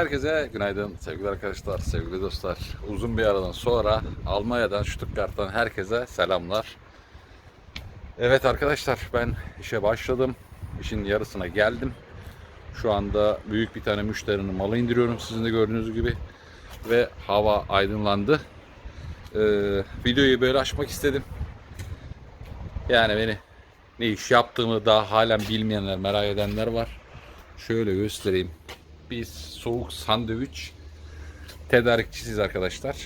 Herkese günaydın sevgili arkadaşlar, sevgili dostlar. Uzun bir aradan sonra Almanya'dan, Stuttgart'tan herkese selamlar. Evet arkadaşlar ben işe başladım. İşin yarısına geldim. Şu anda büyük bir tane müşterinin malı indiriyorum sizin de gördüğünüz gibi. Ve hava aydınlandı. Ee, videoyu böyle açmak istedim. Yani beni ne iş yaptığımı daha halen bilmeyenler, merak edenler var. Şöyle göstereyim. Biz soğuk sandviç tedarikçisiyiz arkadaşlar.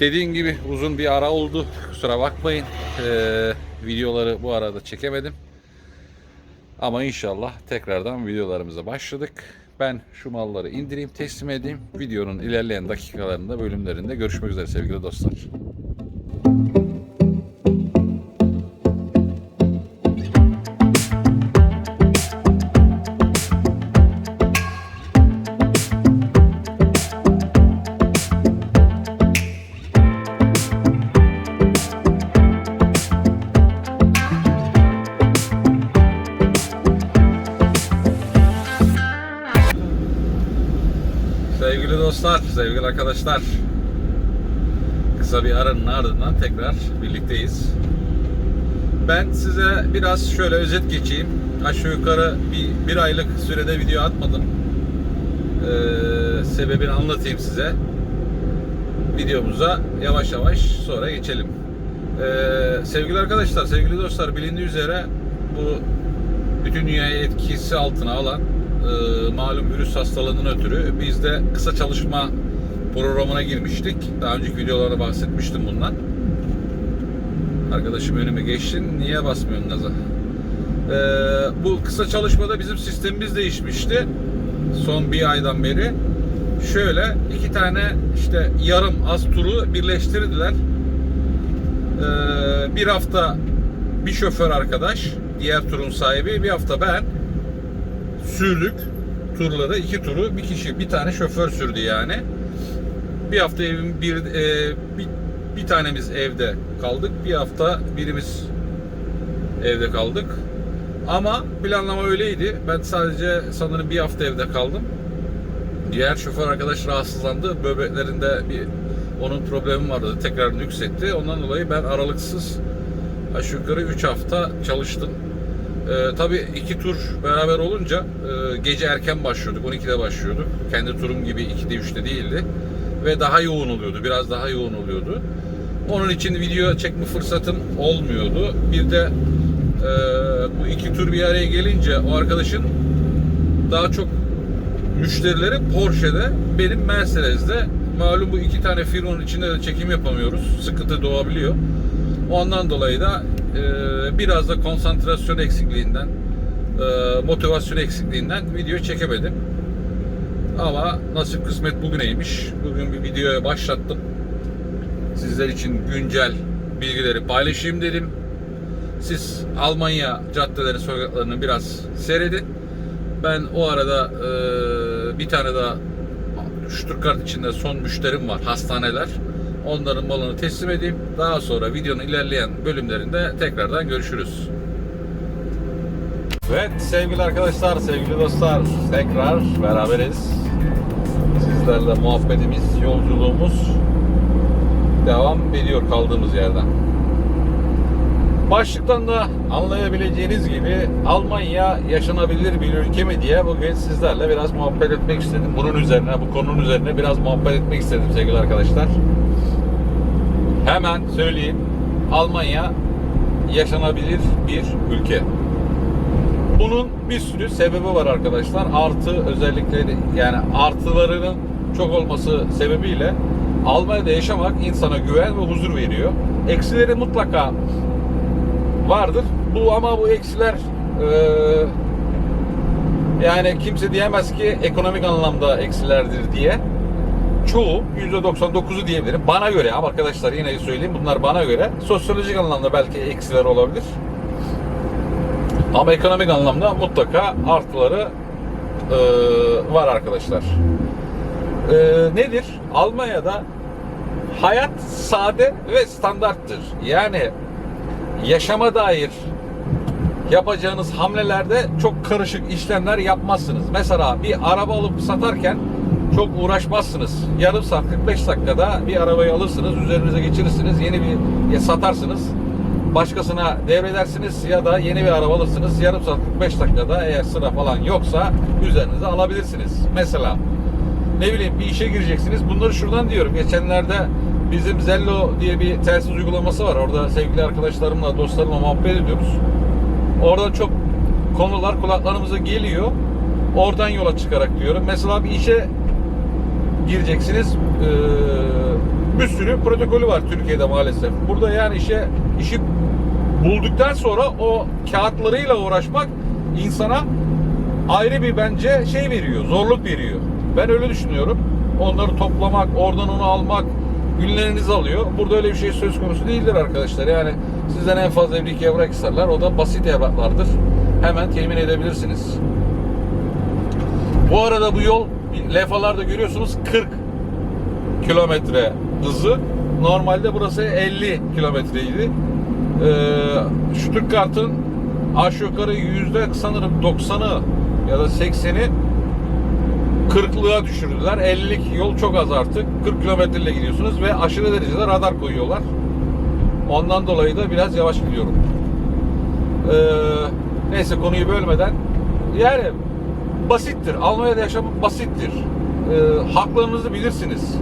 Dediğim gibi uzun bir ara oldu. Kusura bakmayın. Ee, videoları bu arada çekemedim. Ama inşallah tekrardan videolarımıza başladık. Ben şu malları indireyim, teslim edeyim. Videonun ilerleyen dakikalarında, bölümlerinde görüşmek üzere sevgili dostlar. Arkadaşlar. Kısa bir aranın ardından tekrar birlikteyiz. Ben size biraz şöyle özet geçeyim. Aşağı yukarı bir, bir aylık sürede video atmadım. Ee, sebebini anlatayım size. Videomuza yavaş yavaş sonra geçelim. Ee, sevgili arkadaşlar, sevgili dostlar bilindiği üzere bu bütün dünyayı etkisi altına alan e, malum virüs hastalığının ötürü biz de kısa çalışma programına girmiştik. Daha önceki videolarda bahsetmiştim bundan. Arkadaşım önüme geçtin. Niye basmıyorsun gaza? Ee, bu kısa çalışmada bizim sistemimiz değişmişti. Son bir aydan beri. Şöyle iki tane işte yarım az turu birleştirdiler. Ee, bir hafta bir şoför arkadaş, diğer turun sahibi, bir hafta ben sürdük turları, iki turu bir kişi, bir tane şoför sürdü yani. Bir hafta evim bir, e, bir, bir tanemiz evde kaldık, bir hafta birimiz evde kaldık. Ama planlama öyleydi. Ben sadece sanırım bir hafta evde kaldım. Diğer şoför arkadaş rahatsızlandı. Böbreklerinde bir onun problemi vardı. Tekrar yükseltti. Ondan dolayı ben aralıksız aşağı yukarı 3 hafta çalıştım. Ee, tabii iki tur beraber olunca e, gece erken başlıyorduk. 12'de başlıyorduk. Kendi turum gibi 2'de 3'te değildi. Ve daha yoğun oluyordu. Biraz daha yoğun oluyordu. Onun için video çekme fırsatım olmuyordu. Bir de e, bu iki tur bir araya gelince o arkadaşın daha çok müşterileri Porsche'de, benim Mercedes'de. Malum bu iki tane firmanın içinde de çekim yapamıyoruz. Sıkıntı doğabiliyor. Ondan dolayı da e, biraz da konsantrasyon eksikliğinden, e, motivasyon eksikliğinden video çekemedim. Ama nasip kısmet bugüneymiş. Bugün bir videoya başlattım. Sizler için güncel bilgileri paylaşayım dedim. Siz Almanya caddeleri, sokaklarını biraz seyredin. Ben o arada e, bir tane daha Stuttgart içinde son müşterim var, hastaneler. Onların malını teslim edeyim. Daha sonra videonun ilerleyen bölümlerinde tekrardan görüşürüz. Evet sevgili arkadaşlar, sevgili dostlar tekrar beraberiz. Sizlerle muhabbetimiz, yolculuğumuz devam ediyor kaldığımız yerden. Başlıktan da anlayabileceğiniz gibi Almanya yaşanabilir bir ülke mi diye bugün sizlerle biraz muhabbet etmek istedim. Bunun üzerine, bu konunun üzerine biraz muhabbet etmek istedim sevgili arkadaşlar. Hemen söyleyeyim. Almanya yaşanabilir bir ülke. Bunun bir sürü sebebi var arkadaşlar. Artı özellikleri yani artılarının çok olması sebebiyle Almanya'da yaşamak insana güven ve huzur veriyor. Eksileri mutlaka vardır. Bu ama bu eksiler eee, yani kimse diyemez ki ekonomik anlamda eksilerdir diye. Çoğu %99'u diyebilirim. Bana göre ama arkadaşlar yine söyleyeyim bunlar bana göre. Sosyolojik anlamda belki eksiler olabilir. Ama ekonomik anlamda mutlaka artıları eee, var arkadaşlar. Eee, nedir? Almanya'da hayat sade ve standarttır. Yani yaşama dair yapacağınız hamlelerde çok karışık işlemler yapmazsınız. Mesela bir araba alıp satarken çok uğraşmazsınız. Yarım saat 45 dakikada bir arabayı alırsınız, üzerinize geçirirsiniz, yeni bir ya satarsınız. Başkasına devredersiniz ya da yeni bir araba alırsınız. Yarım saat 45 dakikada eğer sıra falan yoksa üzerinize alabilirsiniz. Mesela ne bileyim bir işe gireceksiniz. Bunları şuradan diyorum. Geçenlerde bizim Zello diye bir telsiz uygulaması var. Orada sevgili arkadaşlarımla, dostlarımla muhabbet ediyoruz. Orada çok konular kulaklarımıza geliyor. Oradan yola çıkarak diyorum. Mesela bir işe gireceksiniz. Ee, bir sürü protokolü var Türkiye'de maalesef. Burada yani işe işi bulduktan sonra o kağıtlarıyla uğraşmak insana ayrı bir bence şey veriyor, zorluk veriyor. Ben öyle düşünüyorum. Onları toplamak, oradan onu almak günlerinizi alıyor. Burada öyle bir şey söz konusu değildir arkadaşlar. Yani sizden en fazla bir iki evrak isterler. O da basit evraklardır. Hemen temin edebilirsiniz. Bu arada bu yol levhalarda görüyorsunuz 40 kilometre hızı. Normalde burası 50 kilometreydi. Ee, Stuttgart'ın aşağı yukarı yüzde sanırım 90'ı ya da 80'i 40'lığa düşürdüler. 50'lik yol çok az artık. 40 kilometreyle gidiyorsunuz ve aşırı derecede radar koyuyorlar. Ondan dolayı da biraz yavaş gidiyorum. Ee, neyse konuyu bölmeden yani basittir. Almanya'da yaşamak basittir. Ee, haklarınızı bilirsiniz.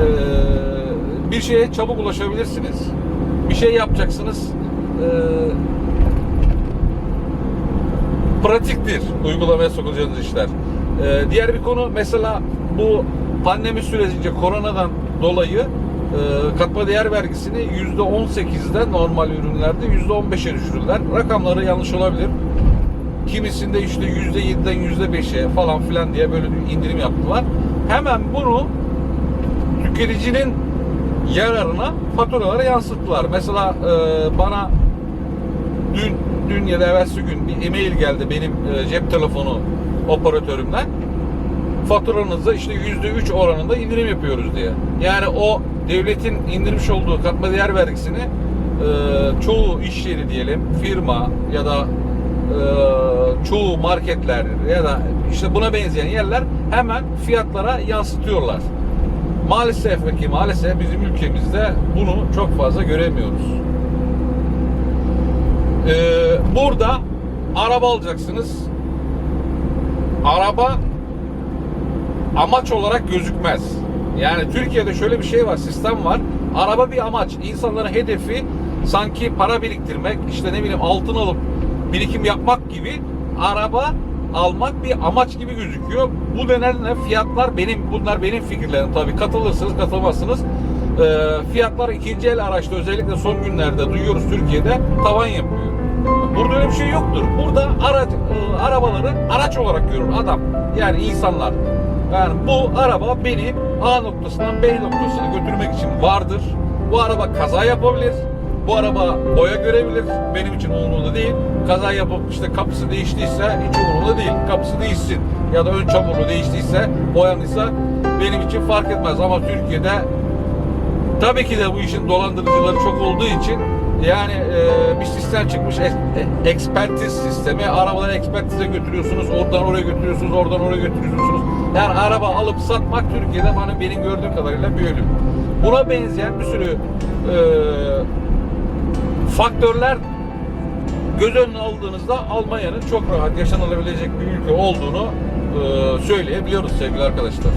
Ee, bir şeye çabuk ulaşabilirsiniz. Bir şey yapacaksınız. Ee, pratiktir uygulamaya sokacağınız işler. Ee, diğer bir konu mesela bu pandemi sürecince koronadan dolayı e, katma değer vergisini %18'den normal ürünlerde %15'e düşürdüler. Rakamları yanlış olabilir. Kimisinde işte %7'den %5'e falan filan diye böyle indirim yaptılar. Hemen bunu tüketicinin yararına faturalara yansıttılar. Mesela e, bana dün dün ya da evvelsi gün bir e-mail geldi benim e, cep telefonu operatörümden. Faturanızda işte %3 oranında indirim yapıyoruz diye. Yani o devletin indirmiş olduğu katma değer vergisini e, çoğu iş yeri diyelim, firma ya da e, çoğu marketler ya da işte buna benzeyen yerler hemen fiyatlara yansıtıyorlar. Maalesef ki maalesef bizim ülkemizde bunu çok fazla göremiyoruz. Ee, burada araba alacaksınız. Araba amaç olarak gözükmez. Yani Türkiye'de şöyle bir şey var, sistem var. Araba bir amaç. İnsanların hedefi sanki para biriktirmek, işte ne bileyim altın alıp birikim yapmak gibi araba almak bir amaç gibi gözüküyor. Bu nedenle fiyatlar benim, bunlar benim fikirlerim tabii. Katılırsınız, katılmazsınız. Ee, fiyatlar ikinci el araçta özellikle son günlerde duyuyoruz Türkiye'de tavan yapıyor. Burada öyle bir şey yoktur. Burada araç, e, arabaları araç olarak görür adam. Yani insanlar. Yani bu araba beni A noktasından B noktasına götürmek için vardır. Bu araba kaza yapabilir. Bu araba boya görebilir. Benim için umurumda değil. Kaza yapıp işte kapısı değiştiyse hiç umurumda değil. Kapısı değişsin. Ya da ön çamurlu değiştiyse, boyanıysa benim için fark etmez. Ama Türkiye'de tabii ki de bu işin dolandırıcıları çok olduğu için yani e, bir sistem çıkmış e, ekspertiz sistemi. Arabaları ekspertize götürüyorsunuz. Oradan oraya götürüyorsunuz. Oradan oraya götürüyorsunuz. Yani araba alıp satmak Türkiye'de bana benim gördüğüm kadarıyla bir ölüm. Buna benzeyen bir sürü e, faktörler göz önüne aldığınızda Almanya'nın çok rahat yaşanılabilecek bir ülke olduğunu e, söyleyebiliyoruz sevgili arkadaşlar.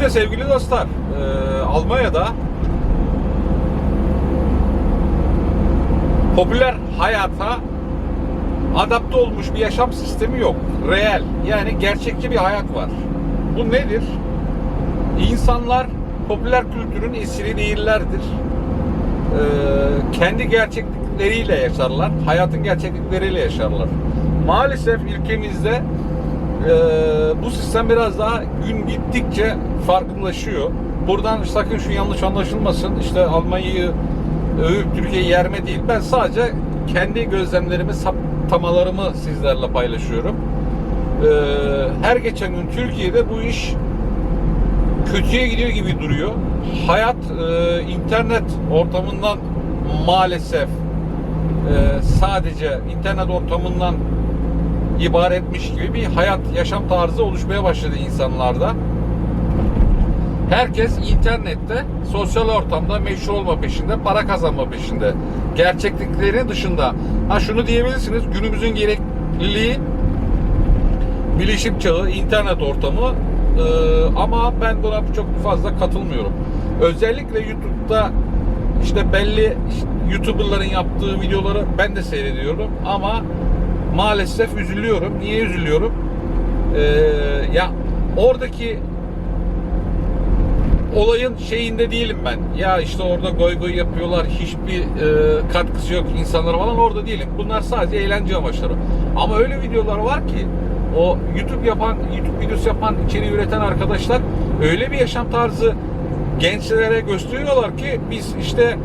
De sevgili dostlar, e, Almanya'da popüler hayata adapte olmuş bir yaşam sistemi yok. Reel yani gerçekçi bir hayat var. Bu nedir? İnsanlar popüler kültürün esiri değillerdir. Ee, kendi gerçeklikleriyle yaşarlar. Hayatın gerçeklikleriyle yaşarlar. Maalesef ülkemizde e, bu sistem biraz daha gün gittikçe farklılaşıyor. Buradan sakın şu yanlış anlaşılmasın. İşte Almanya'yı övüp Türkiye'yi yerme değil. Ben sadece kendi gözlemlerimi, saptamalarımı sizlerle paylaşıyorum. Ee, her geçen gün Türkiye'de bu iş kötüye gidiyor gibi duruyor. Hayat e, internet ortamından maalesef e, sadece internet ortamından ibaretmiş gibi bir hayat yaşam tarzı oluşmaya başladı insanlarda. Herkes internette, sosyal ortamda meşhur olma peşinde, para kazanma peşinde. Gerçeklikleri dışında. Ha şunu diyebilirsiniz, günümüzün gerekliliği bilişim çağı, internet ortamı Ee, ama ben buna çok fazla katılmıyorum. Özellikle YouTube'da işte belli işte YouTuber'ların yaptığı videoları ben de seyrediyorum ama maalesef üzülüyorum. Niye üzülüyorum? Ee, ya oradaki olayın şeyinde değilim ben. Ya işte orada goy goy yapıyorlar. Hiçbir e, katkısı yok insanlara falan orada değilim. Bunlar sadece eğlence amaçları. Ama öyle videolar var ki o YouTube yapan, YouTube videosu yapan, içeriği üreten arkadaşlar öyle bir yaşam tarzı gençlere gösteriyorlar ki biz işte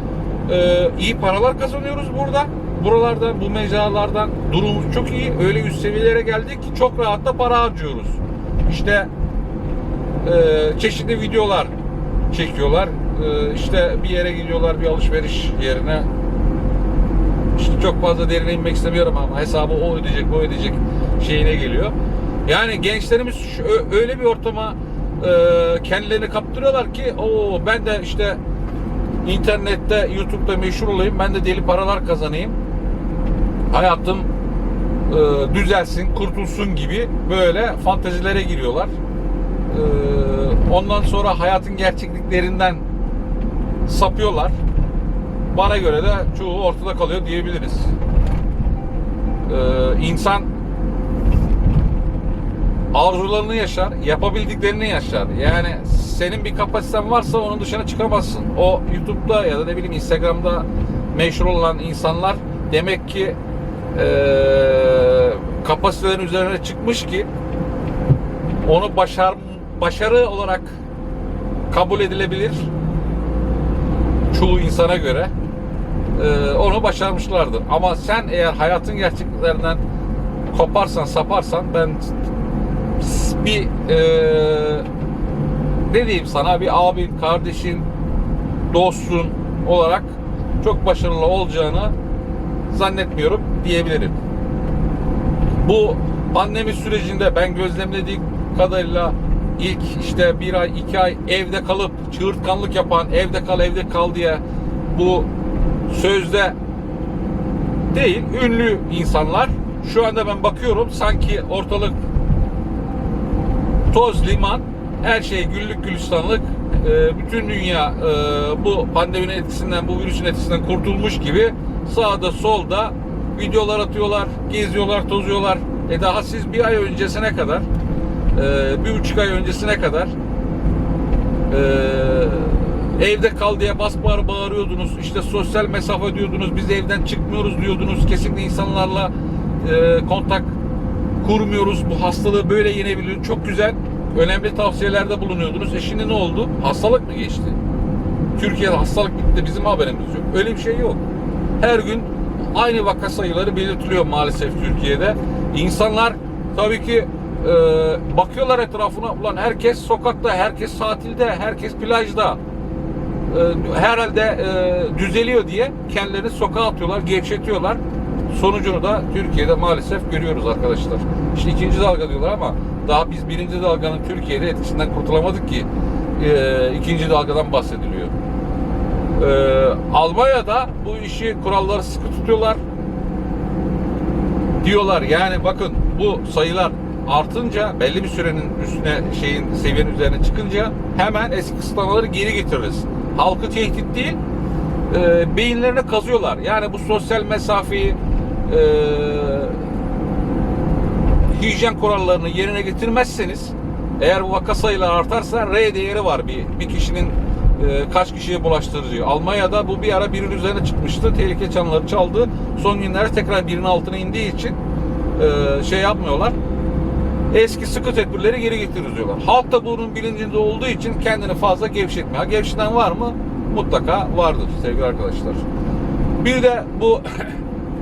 e, iyi paralar kazanıyoruz burada. Buralardan, bu mecralardan durumumuz çok iyi. Öyle üst seviyelere geldik ki çok rahat da para harcıyoruz. İşte e, çeşitli videolar çekiyorlar. E, işte bir yere gidiyorlar bir alışveriş yerine. İşte çok fazla derine inmek istemiyorum ama hesabı o ödeyecek, bu ödeyecek şeyine geliyor. Yani gençlerimiz öyle bir ortama e, kendilerini kaptırıyorlar ki o ben de işte internette, YouTube'da meşhur olayım. Ben de deli paralar kazanayım. Hayatım e, düzelsin, kurtulsun gibi böyle fantezilere giriyorlar. E, ondan sonra hayatın gerçekliklerinden sapıyorlar. Bana göre de çoğu ortada kalıyor diyebiliriz. E, insan arzularını yaşar, yapabildiklerini yaşar. Yani senin bir kapasiten varsa onun dışına çıkamazsın. O YouTube'da ya da ne bileyim Instagram'da meşhur olan insanlar demek ki kapasitelerin üzerine çıkmış ki onu başar başarı olarak kabul edilebilir çoğu insana göre eee, onu başarmışlardır. Ama sen eğer hayatın gerçekliklerinden koparsan, saparsan ben bir eee ne diyeyim sana bir abin, kardeşin, dostun olarak çok başarılı olacağını zannetmiyorum diyebilirim. Bu pandemi sürecinde ben gözlemlediğim kadarıyla ilk işte bir ay, iki ay evde kalıp çığırtkanlık yapan, evde kal, evde kal diye bu sözde değil, ünlü insanlar şu anda ben bakıyorum sanki ortalık toz liman her şey güllük gülistanlık Ee, bütün dünya e, bu pandeminin etkisinden bu virüsün etkisinden kurtulmuş gibi sağda solda videolar atıyorlar geziyorlar tozuyorlar e daha siz bir ay öncesine kadar e, bir buçuk ay öncesine kadar e, evde kal diye bas bağır bağırıyordunuz işte sosyal mesafe diyordunuz biz evden çıkmıyoruz diyordunuz kesinlikle insanlarla e, kontak kurmuyoruz. Bu hastalığı böyle yenebilir. Çok güzel, önemli tavsiyelerde bulunuyordunuz. E şimdi ne oldu? Hastalık mı geçti? Türkiye'de hastalık bitti. Bizim haberimiz yok. Öyle bir şey yok. Her gün aynı vaka sayıları belirtiliyor maalesef Türkiye'de. İnsanlar tabii ki e, bakıyorlar etrafına. Ulan herkes sokakta, herkes tatilde, herkes plajda. E, herhalde e, düzeliyor diye kendilerini sokağa atıyorlar, gevşetiyorlar. Sonucunu da Türkiye'de maalesef görüyoruz arkadaşlar. İşte ikinci dalga diyorlar ama daha biz birinci dalganın Türkiye'de etkisinden kurtulamadık ki e, ikinci dalgadan bahsediliyor. E, Almanya'da bu işi kuralları sıkı tutuyorlar. Diyorlar yani bakın bu sayılar artınca belli bir sürenin üstüne şeyin seviyenin üzerine çıkınca hemen eski kısıtlamaları geri getiririz. Halkı tehdit değil e, beyinlerine kazıyorlar. Yani bu sosyal mesafeyi hijyen kurallarını yerine getirmezseniz eğer bu vaka sayıları artarsa R değeri var bir, bir kişinin e, kaç kişiye bulaştırıcı. Almanya'da bu bir ara birin üzerine çıkmıştı. Tehlike çanları çaldı. Son günlerde tekrar birin altına indiği için e, şey yapmıyorlar. Eski sıkı tedbirleri geri getiririz diyorlar. Halk da bunun bilincinde olduğu için kendini fazla gevşetmiyor. Gevşeten var mı? Mutlaka vardır sevgili arkadaşlar. Bir de bu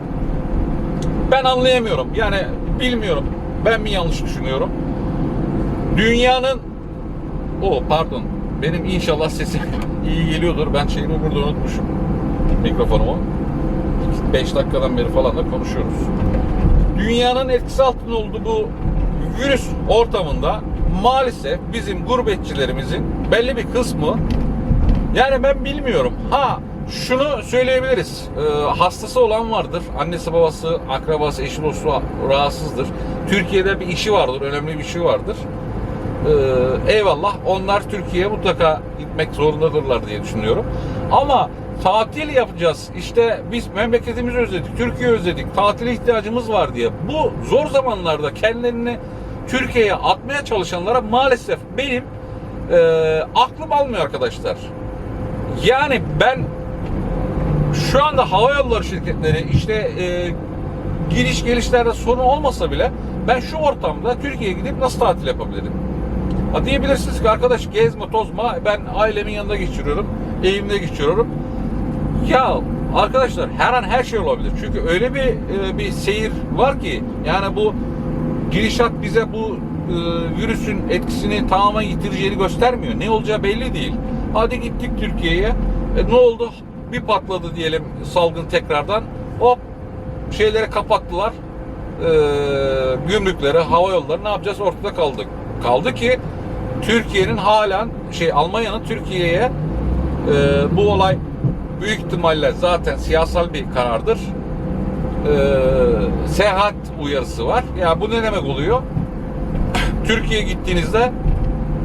ben anlayamıyorum. Yani bilmiyorum. Ben mi yanlış düşünüyorum? Dünyanın o pardon benim inşallah sesim iyi geliyordur. Ben şeyimi burada unutmuşum. Mikrofonumu. 5 dakikadan beri falan da konuşuyoruz. Dünyanın etkisi altında olduğu bu virüs ortamında maalesef bizim gurbetçilerimizin belli bir kısmı yani ben bilmiyorum. Ha şunu söyleyebiliriz. Ee, hastası olan vardır. Annesi, babası, akrabası, eşi, dostu rahatsızdır. Türkiye'de bir işi vardır. Önemli bir işi vardır. Ee, eyvallah. Onlar Türkiye'ye mutlaka gitmek zorundadırlar diye düşünüyorum. Ama tatil yapacağız. İşte biz memleketimizi özledik, Türkiye özledik, tatile ihtiyacımız var diye. Bu zor zamanlarda kendilerini Türkiye'ye atmaya çalışanlara maalesef benim e, aklım almıyor arkadaşlar. Yani ben şu anda hava yolları şirketleri işte e, giriş gelişlerde sorun olmasa bile ben şu ortamda Türkiye'ye gidip nasıl tatil yapabilirim? Ha diyebilirsiniz ki arkadaş gezme tozma ben ailemin yanında geçiriyorum, evimde geçiriyorum. Ya arkadaşlar her an her şey olabilir. Çünkü öyle bir e, bir seyir var ki yani bu girişat bize bu e, virüsün etkisini tamamen yitireceğini göstermiyor. Ne olacağı belli değil. Hadi gittik Türkiye'ye. E, ne oldu? Bir patladı diyelim salgın tekrardan. Hop şeyleri kapattılar. E, gümrükleri, hava yolları ne yapacağız? Ortada kaldık. Kaldı ki Türkiye'nin halen şey Almanya'nın Türkiye'ye e, bu olay büyük ihtimalle zaten siyasal bir karardır. E, seyahat uyarısı var. Ya yani bu ne demek oluyor? Türkiye'ye gittiğinizde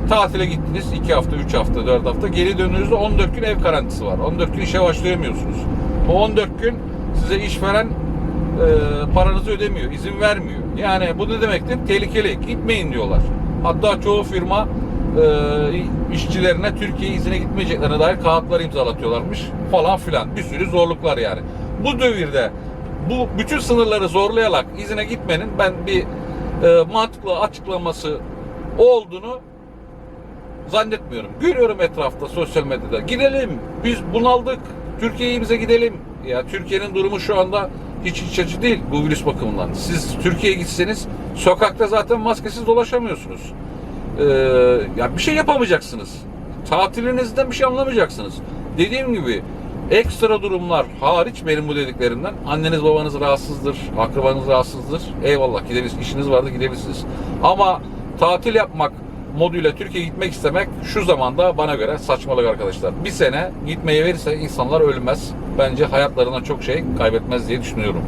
tatile gittiniz 2 hafta, 3 hafta, 4 hafta. Geri döndüğünüzde 14 gün ev garantisi var. 14 gün işe başlayamıyorsunuz. Bu 14 gün size işveren e, paranızı ödemiyor, izin vermiyor. Yani bu ne demektir? Tehlikeli. Gitmeyin diyorlar. Hatta çoğu firma e, işçilerine Türkiye izine gitmeyeceklerine dair kağıtlar imzalatıyorlarmış falan filan. Bir sürü zorluklar yani. Bu devirde bu bütün sınırları zorlayarak izine gitmenin ben bir e, mantıklı açıklaması olduğunu zannetmiyorum. Görüyorum etrafta sosyal medyada. Gidelim. Biz bunaldık. Türkiye'ye bize gidelim. Ya Türkiye'nin durumu şu anda hiç iç açıcı değil bu virüs bakımından. Siz Türkiye'ye gitseniz sokakta zaten maskesiz dolaşamıyorsunuz. Ee, ya bir şey yapamayacaksınız. Tatilinizden bir şey anlamayacaksınız. Dediğim gibi ekstra durumlar hariç benim bu dediklerimden anneniz babanız rahatsızdır, akrabanız rahatsızdır. Eyvallah gidebilirsiniz. işiniz vardı gidebilirsiniz. Ama tatil yapmak moduyla Türkiye'ye gitmek istemek şu zamanda bana göre saçmalık arkadaşlar. Bir sene gitmeye verirse insanlar ölmez. Bence hayatlarına çok şey kaybetmez diye düşünüyorum.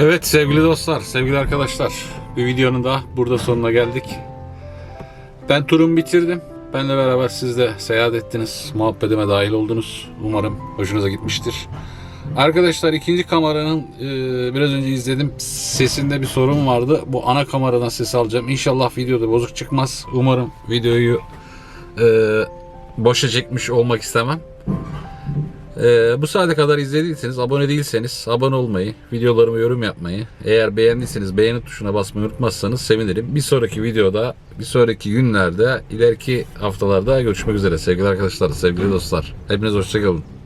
Evet sevgili dostlar, sevgili arkadaşlar. Bir videonun da burada sonuna geldik. Ben turumu bitirdim. Benle beraber siz de seyahat ettiniz. Muhabbetime dahil oldunuz. Umarım hoşunuza gitmiştir. Arkadaşlar ikinci kameranın e, biraz önce izledim. Sesinde bir sorun vardı. Bu ana kameradan ses alacağım. İnşallah videoda bozuk çıkmaz. Umarım videoyu e, boşa çekmiş olmak istemem. Ee, bu saate kadar izlediyseniz, abone değilseniz abone olmayı, videolarımı yorum yapmayı, eğer beğendiyseniz beğeni tuşuna basmayı unutmazsanız sevinirim. Bir sonraki videoda, bir sonraki günlerde, ileriki haftalarda görüşmek üzere sevgili arkadaşlar, sevgili dostlar. Hepiniz hoşçakalın.